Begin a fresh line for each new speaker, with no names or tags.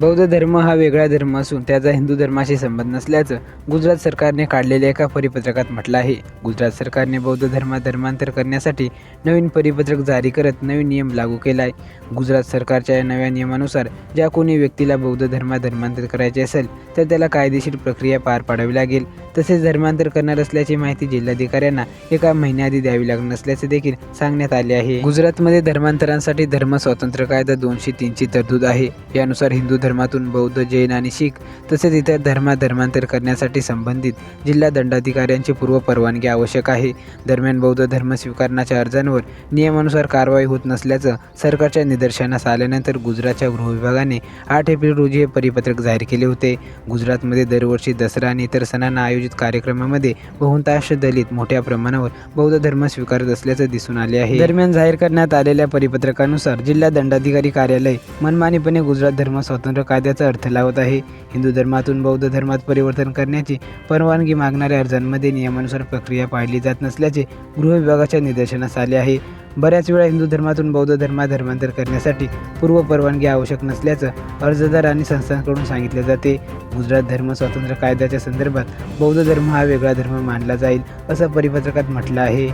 बौद्ध धर्म हा वेगळा धर्म असून त्याचा हिंदू धर्माशी संबंध नसल्याचं गुजरात सरकारने काढलेल्या एका परिपत्रकात म्हटलं आहे. गुजरात सरकारने बौद्ध धर्मात धर्मांतर करण्यासाठी नवीन परिपत्रक जारी करत नवीन नियम लागू केला आहे गुजरात सरकारच्या या नव्या नियमानुसार ज्या कोणी व्यक्तीला बौद्ध धर्मात धर्मांतर करायचे असेल तर त्याला कायदेशीर प्रक्रिया पार पाडावी लागेल. तसेच धर्मांतर करणार असल्याची माहिती जिल्हाधिकाऱ्यांना एका महिन्याआधी द्यावी लागणार असल्याचे देखील सांगण्यात आले आहे. गुजरातमध्ये धर्मांतरांसाठी धर्म स्वातंत्र्य कायदा दोनशे तीनची तरतूद आहे. यानुसार हिंदू धर्मातून बौद्ध जैन आणि शीख तसेच इतर धर्मात धर्मांतर करण्यासाठी संबंधित जिल्हा दंडाधिकाऱ्यांची पूर्व परवानगी आवश्यक आहे. दरम्यान बौद्ध धर्म स्वीकारण्याच्या अर्जांवर नियमानुसार कारवाई होत नसल्याचं सरकारच्या निदर्शनास आल्यानंतर गुजरातच्या गृहविभागाने आठ एप्रिल रोजी हे परिपत्रक जाहीर केले होते. गुजरातमध्ये दरवर्षी दसरा आणि इतर सणांना आयोजित कार्यक्रमामध्ये बहुतांश दलित मोठ्या प्रमाणावर बौद्ध धर्म स्वीकारत असल्याचं दिसून आले आहे. दरम्यान जाहीर करण्यात आलेल्या परिपत्रकानुसार जिल्हा दंडाधिकारी कार्यालय मनमानीपणे गुजरात धर्म स्वातंत्र्य कायद्याचा अर्थ लावत आहे. हिंदू धर्मातून बौद्ध धर्मात परिवर्तन करण्याची परवानगी मागणाऱ्या अर्जांमध्ये नियमानुसार प्रक्रिया पाळली जात नसल्याचे गृह विभागाच्या निदर्शनास आले आहे. बऱ्याच वेळा हिंदू धर्मातून बौद्ध धर्मात धर्मांतर करण्यासाठी पूर्व परवानगी आवश्यक नसल्याचं अर्जदार आणि संस्थांकडून सांगितले जाते. गुजरात धर्म स्वातंत्र्य कायद्याच्या संदर्भात बौद्ध धर्म हा वेगळा धर्म मानला जाईल असं परिपत्रकात म्हटलं आहे.